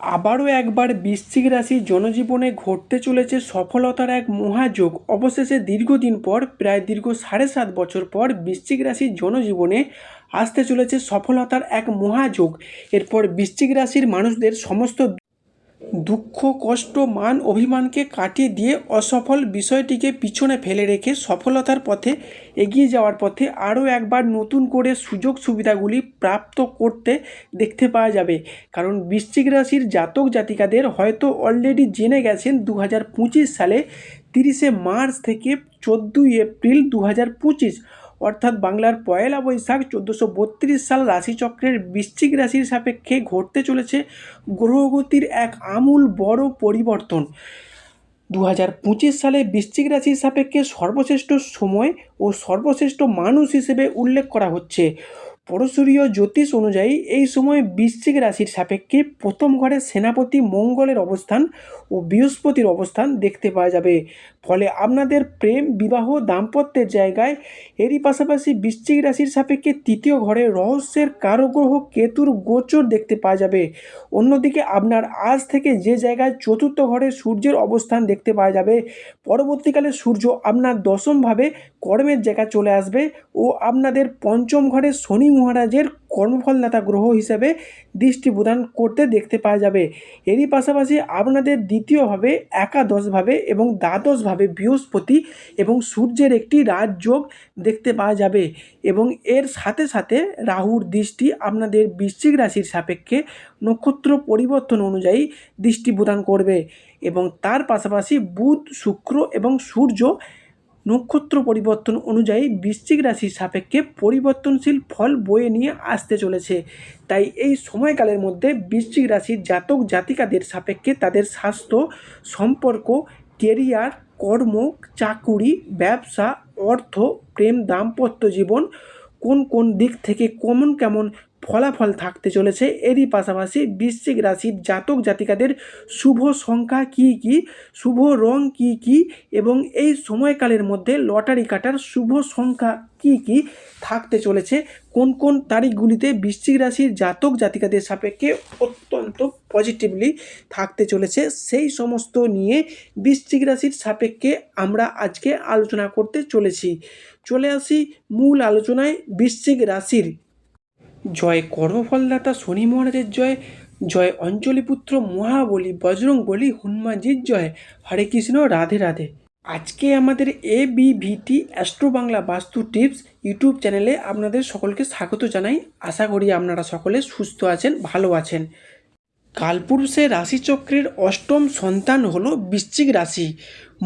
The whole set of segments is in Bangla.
আবারও একবার বৃশ্চিক রাশি জনজীবনে ঘটতে চলেছে সফলতার এক মহাযোগ। অবশেষে দীর্ঘদিন পর, প্রায় দীর্ঘ সাড়ে সাত বছর পর বৃশ্চিক রাশির জনজীবনে আসতে চলেছে সফলতার এক মহাযোগ। এরপর বৃশ্চিক রাশির মানুষদের সমস্ত দুঃখ, কষ্ট, মান, অভিমানকে কাটিয়ে দিয়ে অসফল বিষয়টিকে পিছনে ফেলে রেখে সফলতার পথে এগিয়ে যাওয়ার পথে আরও একবার নতুন করে সুযোগ সুবিধাগুলি প্রাপ্ত করতে দেখতে পাওয়া যাবে। কারণ বৃশ্চিক রাশির জাতক জাতিকাদের হয়তো অলরেডি জেনে গেছেন দু হাজার পঁচিশ সালে তিরিশে মার্চ থেকে চোদ্দোই এপ্রিল দু হাজার পঁচিশ অর্থাৎ বাংলার পয়লা বৈশাখ চোদ্দোশো বত্রিশ সাল রাশিচক্রের বৃশ্চিক রাশির সাপেক্ষে ঘটতে চলেছে গ্রহগতির এক আমূল বড় পরিবর্তন। দু হাজার পঁচিশ সালে বৃশ্চিক রাশির সাপেক্ষে সর্বশ্রেষ্ঠ সময় ও সর্বশ্রেষ্ঠ মানুষ হিসেবে উল্লেখ করা হচ্ছে। পরশুরীয় জ্যোতিষ অনুযায়ী এই সময় বৃশ্চিক রাশির সাপেক্ষে প্রথম ঘরে সেনাপতি মঙ্গলের অবস্থান ও বৃহস্পতির অবস্থান দেখতে পাওয়া যাবে। ফলে আপনাদের প্রেম, বিবাহ, দাম্পত্যের জায়গায় এরই পাশাপাশি বৃশ্চিক রাশির সাপেক্ষে তৃতীয় ঘরে রহস্যের কারগ্রহ কেতুর গোচর দেখতে পাওয়া যাবে। অন্যদিকে আপনার আজ থেকে যে জায়গায় চতুর্থ ঘরে সূর্যের অবস্থান দেখতে পাওয়া যাবে, পরবর্তীকালে সূর্য আপনার দশমভাবে কর্মের জায়গায় চলে আসবে ও আপনাদের পঞ্চম ঘরে শনি মহারাজের কর্মফলদাতা গ্রহ হিসেবে দৃষ্টি প্রদান করতে দেখতে পাওয়া যাবে। এরই পাশাপাশি আপনাদের দ্বিতীয়ভাবে একাদশভাবে এবং দ্বাদশভাবে বৃহস্পতি এবং সূর্যের একটি রাজযোগ দেখতে পাওয়া যাবে এবং এর সাথে সাথে রাহুর দৃষ্টি আপনাদের বৃশ্চিক রাশির সাপেক্ষে নক্ষত্র পরিবর্তন অনুযায়ী দৃষ্টি প্রদান করবে এবং তার পাশাপাশি বুধ, শুক্র এবং সূর্য নক্ষত্র পরিবর্তন অনুযায়ী বৃশ্চিক রাশির সাপেক্ষে পরিবর্তনশীল ফল বয়ে নিয়ে আসতে চলেছে। তাই এই সময়কালের মধ্যে বৃশ্চিক রাশির জাতক জাতিকাদের সাপেক্ষে তাদের স্বাস্থ্য, সম্পর্ক, কেরিয়ার, কর্ম, চাকুরি, ব্যবসা, অর্থ, প্রেম, দাম্পত্য জীবন কোন কোন দিক থেকে কেমন কেমন ফলাফল থাকতে চলেছে। এরই পাশাপাশি বৃশ্চিক রাশির জাতক জাতিকাদের শুভ সংখ্যা কী কী, শুভ রং কী কী এবং এই সময়কালের মধ্যে লটারি কাটার শুভ সংখ্যা কী কী থাকতে চলেছে, কোন কোন তারিখগুলিতে বৃশ্চিক রাশির জাতক জাতিকাদের সাপেক্ষে অত্যন্ত পজিটিভলি থাকতে চলেছে, সেই সমস্ত নিয়ে বৃশ্চিক রাশির সাপেক্ষে আমরা আজকে আলোচনা করতে চলেছি। চলে আসি মূল আলোচনায় বৃশ্চিক রাশির জয় কর্মফলদাতা শনি মহারাজের জয় জয় অঞ্জলিপুত্র মহাবলী বজরং বলি হনুমানজির জয়। হরে কৃষ্ণ, রাধে রাধে। আজকে আমাদের A B VT astro Bangla vastu tips YouTube চ্যানেলে আপনাদের সকলকে স্বাগত জানাই। আশা করি আপনারা সকলে সুস্থ আছেন, ভালো আছেন। কালপুরুষের রাশিচক্রের অষ্টম সন্তান হল বৃশ্চিক রাশি।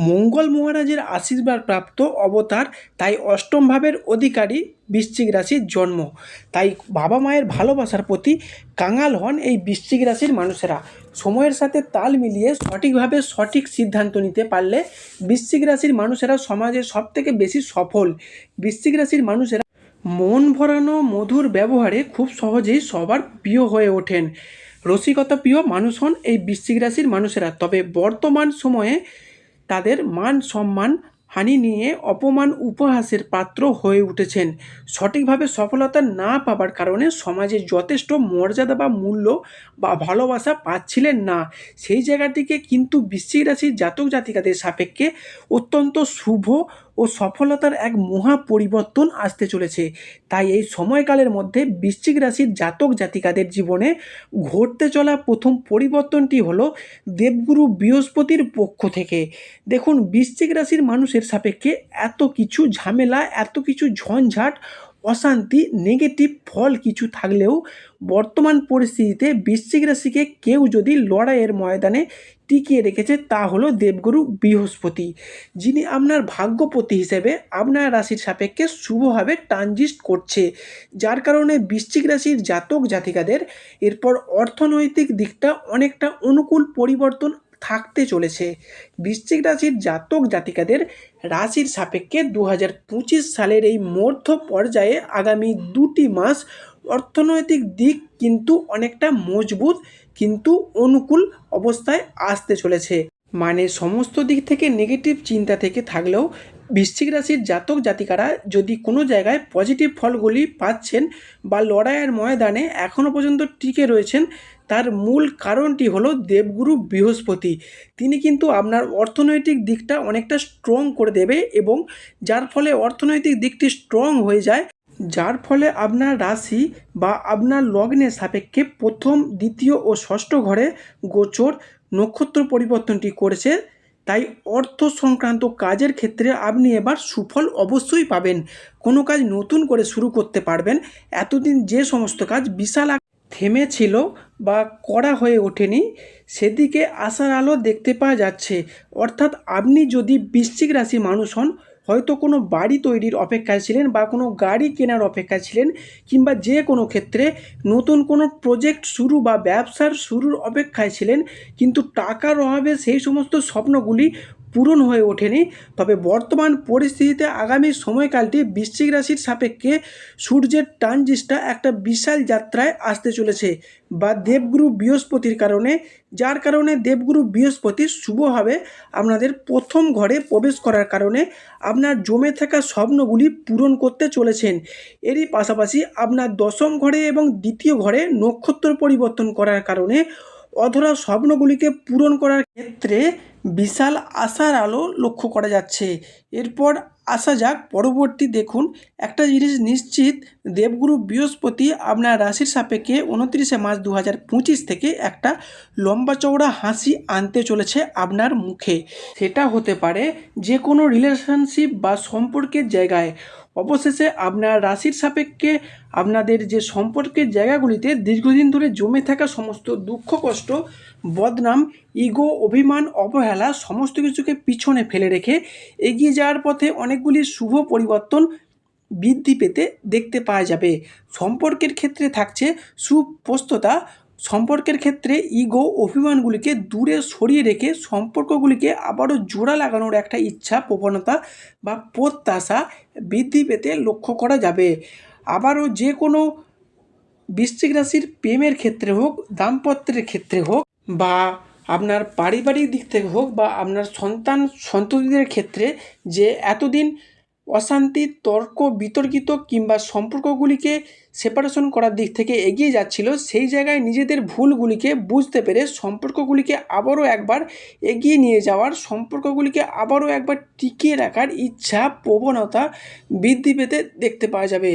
মঙ্গল মহারাজের আশীর্বাদ প্রাপ্ত অবতার, তাই অষ্টম ভাবের অধিকারী বৃশ্চিক রাশির জন্ম। তাই বাবা মায়ের ভালোবাসার প্রতি কাঙাল হন এই বৃশ্চিক রাশির মানুষেরা। সময়ের সাথে তাল মিলিয়ে সঠিকভাবে সঠিক সিদ্ধান্ত নিতে পারলে বৃশ্চিক রাশির মানুষেরা সমাজে সবথেকে বেশি সফল। বৃশ্চিক রাশির মানুষেরা মন ভরানো মধুর ব্যবহারে খুব সহজেই সবার প্রিয় হয়ে ওঠেন। রসিকতা প্রিয় মানুষ হন এই বৃশ্চিক রাশির মানুষেরা। তবে বর্তমান সময়ে তাদের মান সম্মান, হানি নিয়ে অপমান উপহাসের পাত্র হয়ে উঠেছেন। সঠিকভাবে সফলতা না পাবার কারণে সমাজে যথেষ্ট মর্যাদা বা মূল্য বা ভালোবাসা পাচ্ছিলেন না। সেই জায়গাটিকে কিন্তু বৃশ্চিক রাশির জাতক জাতিকাদের সাপেক্ষে অত্যন্ত শুভ ও সফলতার এক মহা পরিবর্তন আসতে চলেছে। তাই এই সময়কালের মধ্যে বৃশ্চিক রাশির জাতক জাতিকাদের জীবনে ঘটতে চলা প্রথম পরিবর্তনটি হলো দেবগুরু বৃহস্পতির পক্ষ থেকে। দেখুন, বৃশ্চিক রাশির মানুষের সাপেক্ষে এত কিছু ঝামেলা, এত কিছু ঝঞ্ঝাট, অশান্তি, নেগেটিভ ফল কিছু থাকলেও বর্তমান পরিস্থিতিতে বৃশ্চিক রাশিকে কেউ যদি লড়াইয়ের ময়দানে টিকিয়ে রেখেছে তা হলো দেবগুরু বৃহস্পতি, যিনি আপনার ভাগ্যপতি হিসেবে আপনার রাশির সাপেক্ষে শুভভাবে ট্রানজিস্ট করছে, যার কারণে বৃশ্চিক রাশির জাতক জাতিকাদের এরপর অর্থনৈতিক দিকটা অনেকটা অনুকূল পরিবর্তন থাকতে চলেছে। বৃশ্চিক রাশির জাতক জাতিকাদের রাশির সাপেক্ষে দু হাজার পঁচিশ সালের এই মধ্য পর্যায়ে আগামী দুটি মাস অর্থনৈতিক দিক কিন্তু অনেকটা মজবুত, কিন্তু অনুকূল অবস্থায় আসতে চলেছে। মানে সমস্ত দিক থেকে নেগেটিভ চিন্তা থেকে থাকলেও বৃশ্চিক রাশির জাতক জাতিকারা যদি কোনো জায়গায় পজিটিভ ফলগুলি পাচ্ছেন বা লড়াইয়ের ময়দানে এখনও পর্যন্ত টিকে রয়েছেন, তার মূল কারণটি হলো দেবগুরু বৃহস্পতি। তিনি কিন্তু আপনার অর্থনৈতিক দিকটা অনেকটা স্ট্রং করে দেবে এবং যার ফলে অর্থনৈতিক দিকটি স্ট্রং হয়ে যায়। যার ফলে আপনার রাশি বা আপনার লগ্নের সাপেক্ষে প্রথম, দ্বিতীয় ও ষষ্ঠ ঘরে গোচর নক্ষত্র পরিবর্তনটি করেছে। তাই অর্থ সংক্রান্ত কাজের ক্ষেত্রে আপনি এবার সুফল অবশ্যই পাবেন। কোনো কাজ নতুন করে শুরু করতে পারবেন। এতদিন যে সমস্ত কাজ বিশাল আক- থেমেছিল বা করা হয়ে ওঠেনি, সেদিকে আশার আলো দেখতে পাওয়া যাচ্ছে। অর্থাৎ আপনি যদি বৃশ্চিক রাশি মানুষ হন হয়তো কোনো বাড়ি তৈরির অপেক্ষায় ছিলেন বা কোনো গাড়ি কেনার অপেক্ষায় ছিলেন কিংবা যে কোনো ক্ষেত্রে নতুন কোনো প্রজেক্ট শুরু বা ব্যবসার শুরুর অপেক্ষায় ছিলেন, কিন্তু টাকার অভাবে সেই সমস্ত স্বপ্নগুলি পূরণ হয়ে ওঠেনি। তবে বর্তমান পরিস্থিতিতে আগামী সময়কালটি বৃশ্চিক রাশির সাপেক্ষে সূর্যের ট্রানজিস্টটা একটা বিশাল যাত্রায় আসতে চলেছে বা দেবগুরু বৃহস্পতির কারণে। যার কারণে দেবগুরু বৃহস্পতি শুভভাবে আপনাদের প্রথম ঘরে প্রবেশ করার কারণে। আপনার জমে থাকা স্বপ্নগুলি পূরণ করতে চলেছেন। এরই পাশাপাশি আপনার দশম ঘরে এবং দ্বিতীয় ঘরে নক্ষত্র পরিবর্তন করার কারণে অধরা স্বপ্নগুলিকে পূরণ করার ক্ষেত্রে বিশাল আশার আলো লক্ষ্য করা যাচ্ছে। এরপর আসা যাক, পরবর্তী দেখুন, একটা জিনিস নিশ্চিত, দেবগুরু বৃহস্পতি আপনার রাশির সাপেক্ষে উনত্রিশে মার্চ দু হাজার পঁচিশ থেকে একটা লম্বা চওড়া হাসি আনতে চলেছে আপনার মুখে। সেটা হতে পারে যে কোনো রিলেশনশিপ বা সম্পর্কের জায়গায়। অবশেষে আপনার রাশির সাপেক্ষে আপনাদের যে সম্পর্কের জায়গাগুলিতে দীর্ঘদিন ধরে জমে থাকা সমস্ত দুঃখ, কষ্ট, বদনাম, ইগো, অভিমান, অবহেলা সমস্ত কিছুকে পিছনে ফেলে রেখে এগিয়ে যাওয়ার পথে অনেকগুলি শুভ পরিবর্তন বৃদ্ধি পেতে দেখতে পাওয়া যাবে। সম্পর্কের ক্ষেত্রে থাকছে সুপ্রস্ততা সম্পর্কের ক্ষেত্রে ইগো অভিমানগুলিকে দূরে সরিয়ে রেখে সম্পর্কগুলিকে আবারও জোড়া লাগানোর একটা ইচ্ছা, প্রবণতা বা প্রত্যাশা বৃদ্ধি পেতে লক্ষ্য করা যাবে। আবারও যে কোনো বৃশ্চিক রাশির প্রেমের ক্ষেত্রে হোক, দাম্পত্যের ক্ষেত্রে হোক বা আপনার পারিবারিক দিক থেকে হোক বা আপনার সন্তান সন্ততিদের ক্ষেত্রে যে এতদিন অশান্তি, তর্ক, বিতর্কিত কিংবা সম্পর্কগুলিকে সেপারেশন করার দিক থেকে এগিয়ে যাচ্ছিল, সেই জায়গায় নিজেদের ভুলগুলিকে বুঝতে পেরে সম্পর্কগুলিকে আবারও একবার এগিয়ে নিয়ে যাওয়ার, সম্পর্কগুলিকে আবারও একবার টিকিয়ে রাখার ইচ্ছা, প্রবণতা বৃদ্ধি পেতে দেখতে পাওয়া যাবে।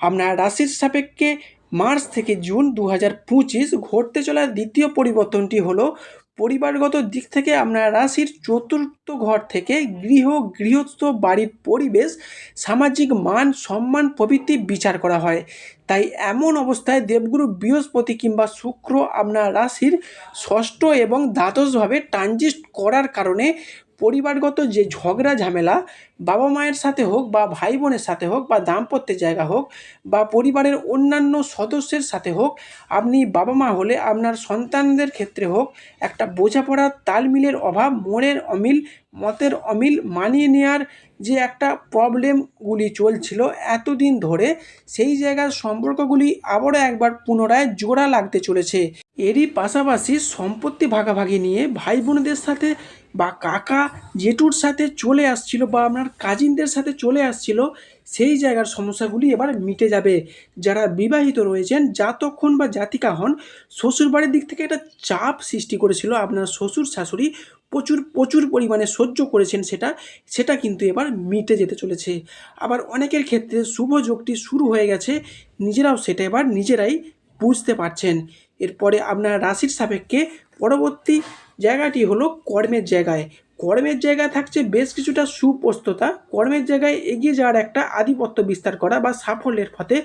আপনার রাশির সাপেক্ষে মার্চ থেকে জুন দু হাজার পঁচিশ ঘটতে চলা দ্বিতীয় পরিবর্তনটি হলো পরিবারগত দিক থেকে আপনার রাশির চতুর্থ ঘর থেকে গৃহ, গৃহস্থ বাড়ির পরিবেশ, সামাজিক মান, সম্মান, প্রভৃতি বিচার করা হয়। তাই এমন অবস্থায় দেবগুরু বৃহস্পতি কিংবা শুক্র আপনার রাশির ষষ্ঠ এবং দ্বাদশভাবে ট্রানজিস্ট করার কারণে পরিবারগত যে ঝগড়া, ঝামেলা, বাবা মায়ের সাথে হোক বা ভাই বোনের সাথে হোক বা দাম্পত্যের জায়গা হোক বা পরিবারের অন্যান্য সদস্যের সাথে হোক, আপনি বাবা মা হলে আপনার সন্তানদের ক্ষেত্রে হোক একটা বোঝাপড়ার তালমিলের অভাব মোড়ের অমিল মতের অমিল মানিয়ে নেওয়ার যে একটা প্রবলেমগুলি চলছিল এতদিন ধরে, সেই জায়গার সম্পর্কগুলি আবারও একবার পুনরায় জোড়া লাগতে চলেছে। এরই পাশাপাশি সম্পত্তি ভাগাভাগি নিয়ে ভাই বোনদের সাথে বা কাকা জেঠুর সাথে চলে আসছিল বা আপনার কাজিনদের সাথে চলে আসছিল, সেই জায়গার সমস্যাগুলি এবার মিটে যাবে। যারা বিবাহিত রয়েছেন জাতক্ষণ বা জাতিকা হন, শ্বশুরবাড়ির দিক থেকে একটা চাপ সৃষ্টি করেছিল আপনার শ্বশুর শাশুড়ি প্রচুর প্রচুর পরিমাণে সহ্য করেছেন সেটা সেটা কিন্তু এবার মিটে যেতে চলেছে। আবার অনেকের ক্ষেত্রে শুভ যোগটি শুরু হয়ে গেছে, নিজেরাও সেটা এবার নিজেরাই বুঝতে পারছেন। এরপরে আপনার রাশির সাপেক্ষে পরবর্তী জায়গাটি হলো কর্মের জায়গায়। কর্মের জায়গায় থাকছে বেশ কিছুটা সুপ্রস্ততা। কর্মের জায়গায় এগিয়ে যাওয়ার একটা আধিপত্য বিস্তার করা বা সাফল্যের পথে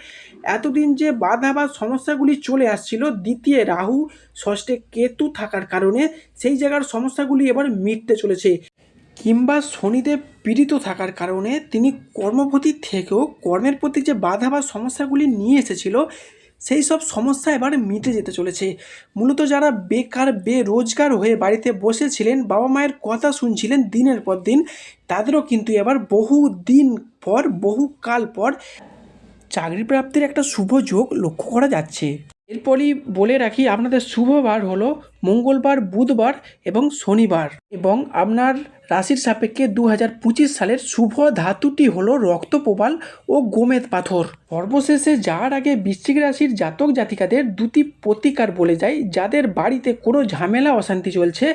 এতদিন যে বাধা বা সমস্যাগুলি চলে আসছিল, দ্বিতীয় রাহু, ষষ্ঠে কেতু থাকার কারণে সেই জায়গার সমস্যাগুলি এবার মিটতে চলেছে। কিংবা শনিদেব পীড়িত থাকার কারণে তিনি কর্মপতি থেকেও কর্মের প্রতি যে বাধা বা সমস্যাগুলি নিয়ে এসেছিল সেই সব সমস্যা এবার মিটে যেতে চলেছে। মূলত যারা বেকার, বেরোজগার হয়ে বাড়িতে বসেছিলেন, বাবা মায়ের কথা শুনছিলেন দিনের পর দিন, তাদেরও কিন্তু এবার বহু দিন পর, বহু কাল পর চাকরি প্রাপ্তির একটা শুভ যোগ লক্ষ্য করা যাচ্ছে। এরপরই বলে রাখি, আপনাদের শুভবার হলো মঙ্গলবার, বুধবার এবং শনিবার এবং আপনার রাশির সাপেক্ষে দু হাজার পঁচিশ সালের শুভ ধাতুটি হলো রক্তপ্রবাল ও গোমেদ পাথর। সর্বশেষে যাওয়ার আগে বৃশ্চিক রাশির জাতক জাতিকাদের দুটি প্রতিকার বলে যায় যাদের বাড়িতে কোনো ঝামেলা, অশান্তি চলছে,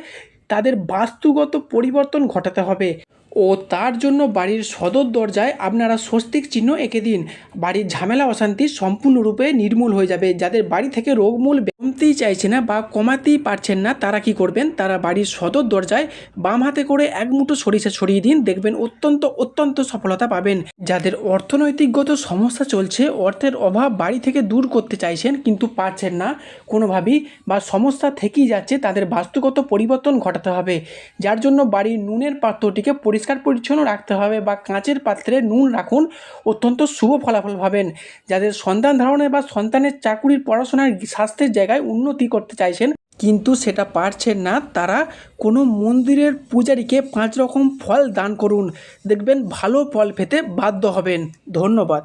তাদের বাস্তুগত পরিবর্তন ঘটাতে হবে। ও তার জন্য বাড়ির সদর দরজায় আপনারা স্বস্তিক চিহ্ন এঁকে দিন। বাড়ির ঝামেলা অশান্তি সম্পূর্ণরূপে নির্মূল হয়ে যাবে। যাদের বাড়ি থেকে রোগমূল কমতেই চাইছে না বা কমাতেই পারছেন না, তারা কি করবেন? তারা বাড়ির সদর দরজায় বাম হাতে করে এক মুঠো সরিষা ছড়িয়ে দিন। দেখবেন অত্যন্ত অত্যন্ত সফলতা পাবেন। যাদের অর্থনৈতিকগত সমস্যা চলছে, অর্থের অভাব বাড়ি থেকে দূর করতে চাইছেন কিন্তু পারছেন না, কোনোভাবেই বা সমস্যা থেকেই যাচ্ছে, তাদের বাস্তুগত পরিবর্তন ঘটাতে হবে। যার জন্য বাড়ির নুনের পাত্রটিকে পরিষ্কার পরিচ্ছন্ন রাখতে হবে বা কাঁচের পাত্রে নুন রাখুন অত্যন্ত শুভ ফলাফল পাবেন যাদের সন্তান ধারণে বা সন্তানের চাকুরির পড়াশোনার স্বাস্থ্যের জায়গায় উন্নতি করতে চাইছেন, কিন্তু সেটা পারছেন না, তারা কোনো মন্দিরের পূজারীকে পাঁচ রকম ফল দান করুন। দেখবেন ভালো ফল পেতে বাধ্য হবেন। ধন্যবাদ।